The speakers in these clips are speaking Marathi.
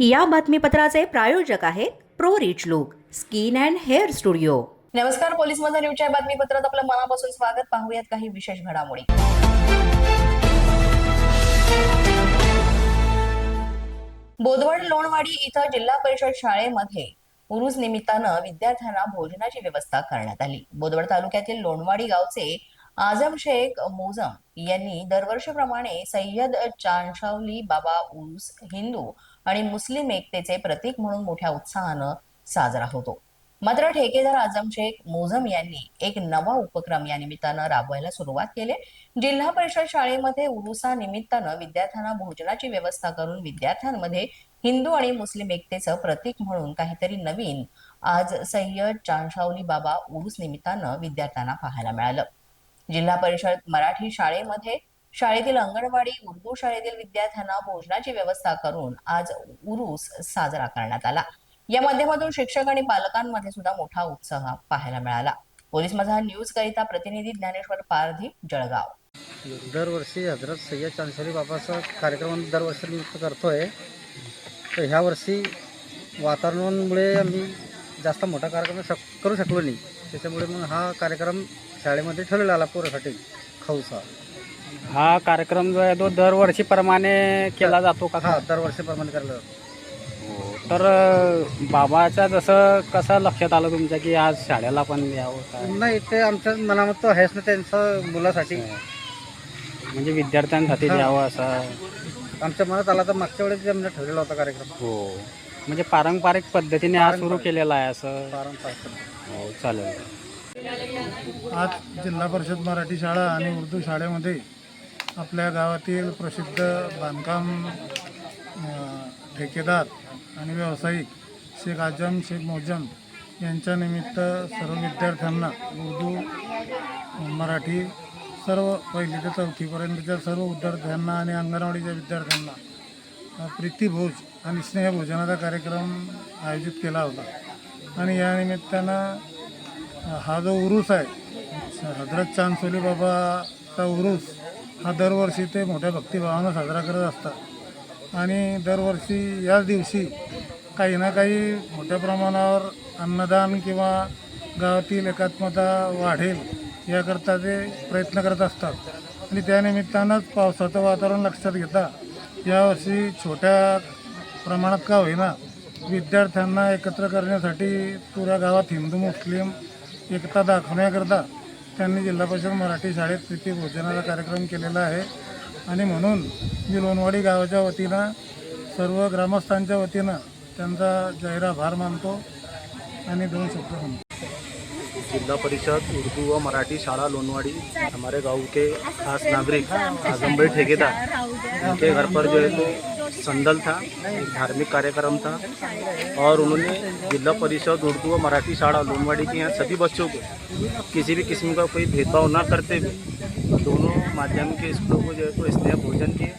या बातमीपत्राचे प्रायोजक आहेत pro rich look skin and hair studio. नमस्कार पोलीस मधून न्यूजच्या बातमीपत्रात आपलं मनापासून स्वागत. पाहूयात काही विशेष घडामोडी. बोदवड लोणवाडी इथं जिल्हा परिषद शाळेमध्ये उरुज निमित्तानं विद्यार्थ्यांना भोजनाची व्यवस्था करण्यात आली. बोदवड तालुक्यातील लोणवाडी गावचे आझम शेख मोझम यांनी दरवर्षीप्रमाणे सय्यद चांशावली बाबा उरूस हिंदू आणि मुस्लिम एकतेचे प्रतीक म्हणून मोठ्या उत्साहानं साजरा होतो. मात्र ठेकेदार आझम शेख मोझम यांनी एक नवा उपक्रम या निमित्तानं राबवायला सुरुवात केली. जिल्हा परिषद शाळेमध्ये उरुसा निमित्तानं विद्यार्थ्यांना भोजनाची व्यवस्था करून विद्यार्थ्यांमध्ये हिंदू आणि मुस्लिम एकतेचं प्रतीक म्हणून काहीतरी नवीन आज सय्यद चांशावली बाबा उरुस निमित्तानं विद्यार्थ्यांना पाहायला मिळालं. जिल्हा परिषद मराठी शाळेमध्ये शाळेतील अंगणवाडी उर्दू शाळेतील विद्यार्थ्यांना भोजनाची व्यवस्था करून आज उरूस साजरा करण्यात आला. या माध्यमातून शिक्षक आणि पालकांमध्ये सुद्धा मोठा उत्साह पाहायला मिळाला. पोलीस माझा न्यूज करिता प्रतिनिधी ज्ञानेश्वर पारधी जळगाव. दरवर्षी हजरत सय्यद चांदसरी बाबाचा कार्यक्रम दरवर्षी नियुक्त करतोय. तर ह्या वर्षी वातावरणामुळे आम्ही जास्त मोठा कार्यक्रम शक करू शकलो नाही. त्याच्यामुळे मग हा कार्यक्रम शाळेमध्ये ठरवला आला पोरासाठी खाऊचा. हा कार्यक्रम जो आहे तो दरवर्षीप्रमाणे केला जातो का? हा दरवर्षीप्रमाणे करायला जातो. तर अ, बाबाच्या जसं कसं लक्षात आलं तुमच्या की आज शाळेला पण यावं काय? नाही ते आमच्या मनामध्ये तो आहेच ना त्यांचं मुलासाठी. म्हणजे विद्यार्थ्यांसाठी हा. द्यावं असं? आमच्या मनात आला तर मागच्या वेळेस जे आम्ही ठरलेला होता कार्यक्रम. हो. म्हणजे पारंपरिक पद्धतीने हा सुरू. केलेला आहे असं? पारंपरिक हो चालेल. आज जिल्हा परिषद मराठी शाळा आणि उर्दू शाळेमध्ये आपल्या गावातील प्रसिद्ध बांधकाम ठेकेदार आणि व्यावसायिक शेख आजम शेख मोजम यांच्या निमित्त सर्व विद्यार्थ्यांना उर्दू मराठी सर्व पहिली ते चौथीपर्यंतच्या सर्व विद्यार्थ्यांना आणि अंगणवाडीच्या विद्यार्थ्यांना प्रीतीभोज आणि स्नेहभोजनाचा कार्यक्रम आयोजित केला होता. आणि या निमित्तानं हा जो उरूस आहे हजरत चांदसोली बाबाचा उरूस हा दरवर्षी ते मोठ्या भक्तिभावानं साजरा करत असतात. आणि दरवर्षी याच दिवशी काही ना काही मोठ्या प्रमाणावर अन्नदान किंवा गावातील एकात्मता वाढेल याकरता ते प्रयत्न करत असतात. आणि त्यानिमित्तानंच पावसाचं वातावरण लक्षात घेता यावर्षी छोट्या प्रमाणात का होईना विद्यार्थ्यांना एकत्र करण्यासाठी पुऱ्या गावात हिंदू मुस्लिम एकता दाखवण्याकरता त्यांनी जिल्हा परिषद मराठी शाळेत प्रीती भोजनाचा कार्यक्रम केलेला आहे. आणि म्हणून मी लोणवाडी गावाच्या वतीनं सर्व ग्रामस्थांच्या वतीनं त्यांचा जाहीर आभार मानतो आणि दोन शब्द म्हणतो. जिला परिषद उर्दू व मराठी शाला लोनवाड़ी हमारे गांव के खास नागरिक आजम ठेकेदार उनके घर पर जो है तो संदल था एक धार्मिक कार्यक्रम था और उन्होंने जिला परिषद उर्दू व मराठी शाला लोनवाड़ी के यहाँ सभी बच्चों को किसी भी किस्म का कोई भेदभाव ना करते हुए दोनों माध्यम के स्कूलों को जो है तो स्नेह भोजन किए।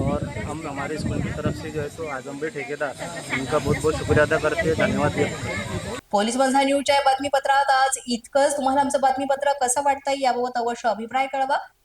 और हम हमारे स्कूल की तरफ से जो है तो आजम भाई ठेकेदार उनका बहुत बहुत शुक्रिया अदा करते हैं। धन्यवाद व्यक्त पोलीस बंधा न्यूजच्या बातमीपत्रात आज इतकंच. तुम्हाला आमचं बातमीपत्र कसं वाटतंय याबाबत अवश्य अभिप्राय कळवा.